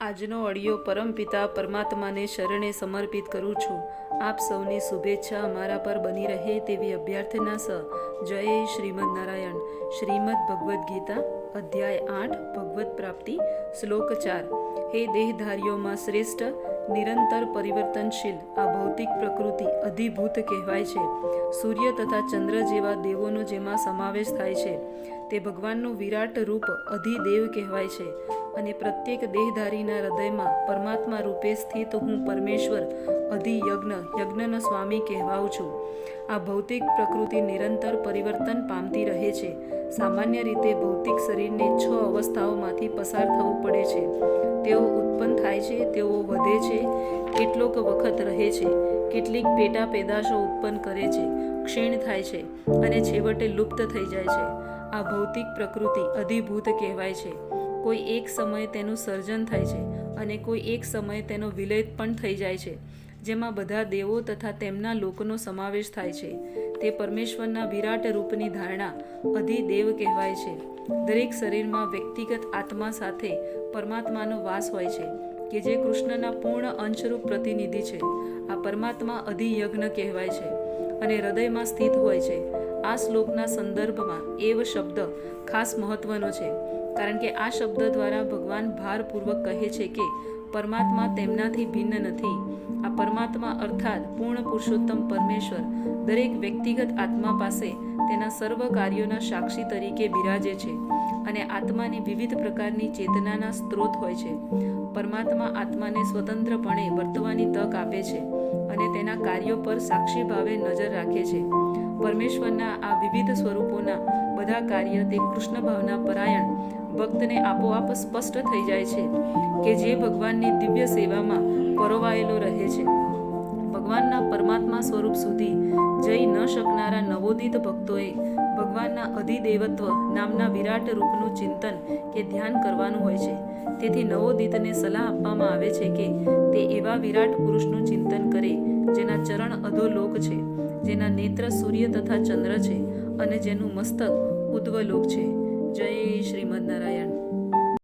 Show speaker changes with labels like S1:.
S1: આજનો ઓડિયો પરમપિતા પરમાત્માને શરણે સમર્પિત કરું છું. આપ સૌની શુભેચ્છા અમારા પર બની રહે તેવી અભ્યર્થના સ. જય શ્રીમદ નારાયણ. શ્રીમદ ભગવદ્ ગીતા, અધ્યાય આઠ ભગવત પ્રાપ્તિ, શ્લોક ચાર. હે દેહધારીઓમાં શ્રેષ્ઠ, નિરંતર પરિવર્તનશીલ, આ ભૌતિક પ્રકૃતિ અધિભૂત કહેવાય છે. સૂર્ય તથા ચંદ્ર જેવા દેવોનો જેમાં સમાવેશ થાય છે. તે ભગવાનનું વિરાટ રૂપ અધિદેવ કહેવાય છે. અને પ્રત્યેક દેહધારીના હૃદયમાં પરમાત્મા રૂપે સ્થિત હું પરમેશ્વર, અધિયજ્ઞ, યજ્ઞનો સ્વામી કહેવાઉં છું. આ ભૌતિક પ્રકૃતિ નિરંતર પરિવર્તન પામતી રહે છે. સામાન્ય રીતે ભૌતિક શરીરને છ અવસ્થાઓમાંથી પસાર થવું પડે છે. તેઓ ઉત્પન્ન થાય છે, તેઓ વધે છે, કેટલોક વખત રહે છે, કેટલીક પેટા પેદાશો ઉત્પન્ન કરે છે, ક્ષીણ થાય છે અને છેવટે લુપ્ત થઈ જાય છે. આ ભૌતિક પ્રકૃતિ અધિભૂત કહેવાય છે. કોઈ એક સમયે તેનું સર્જન થાય છે અને કોઈ એક સમયે તેનો વિલય પણ થઈ જાય છે, જેમાં બધા દેવો તથા તેમના લોકોનો સમાવેશ થાય છે. તે પરમેશ્વરના વિરાટ રૂપની ધારણા અધિદેવ કહેવાય છે. દરેક શરીરમાં વ્યક્તિગત આત્મા સાથે પરમાત્માનો વાસ હોય છે, કે જે કૃષ્ણના પૂર્ણ અંશરૂપ પ્રતિનિધિ છે. આ પરમાત્મા અધિયજ્ઞ કહેવાય છે અને હૃદયમાં સ્થિત હોય છે. આ શ્લોકના સંદર્ભમાં એવ શબ્દ ખાસ મહત્વનો છે. કારણ કે આ શબ્દ દ્વારા ભગવાન ભારપૂર્વક કહે છે કે પરમાત્મા તેમનાથી ભિન્ન નથી. આ પરમાત્મા અર્થાત પૂર્ણ પુરુષોત્તમ પરમેશ્વર દરેક વ્યક્તિગત આત્મા પાસે તેના સર્વ કાર્યોના સાક્ષી તરીકે બિરાજે છે અને આત્માની વિવિધ પ્રકારની ચેતનાના સ્ત્રોત હોય છે. પરમાત્મા આત્માને સ્વતંત્રપણે વર્તવાની તક આપે છે અને તેના કાર્યો પર સાક્ષી ભાવે નજર રાખે છે. પરમેશ્વરના આ વિવિધ સ્વરૂપોના બધા કાર્ય તે કૃષ્ણ ભાવના પરાયણ ભક્તને આપોઆપ સ્પષ્ટ થઈ જાય છે કે જે ભગવાનની દિવ્ય સેવામાં પરોવાયેલો રહે છે. ભગવાનના પરમાત્મા સ્વરૂપ સુધી જઈ ન શકનારા નવોદિત ભક્તોએ ભગવાનના અધિદેવત્વ નામના વિરાટ રૂપનું ચિંતન કે ધ્યાન કરવાનું હોય છે. તેથી નવોદિતને સલાહ આપવામાં આવે છે કે તે એવા વિરાટ પુરુષનું ચિંતન કરે જેના ચરણ અધોલોક છે. જેના નેત્ર સૂર્ય તથા ચંદ્ર છે અને જેનું મસ્તક ઉદ્વલોક છે. જય શ્રીમદ નારાયણ.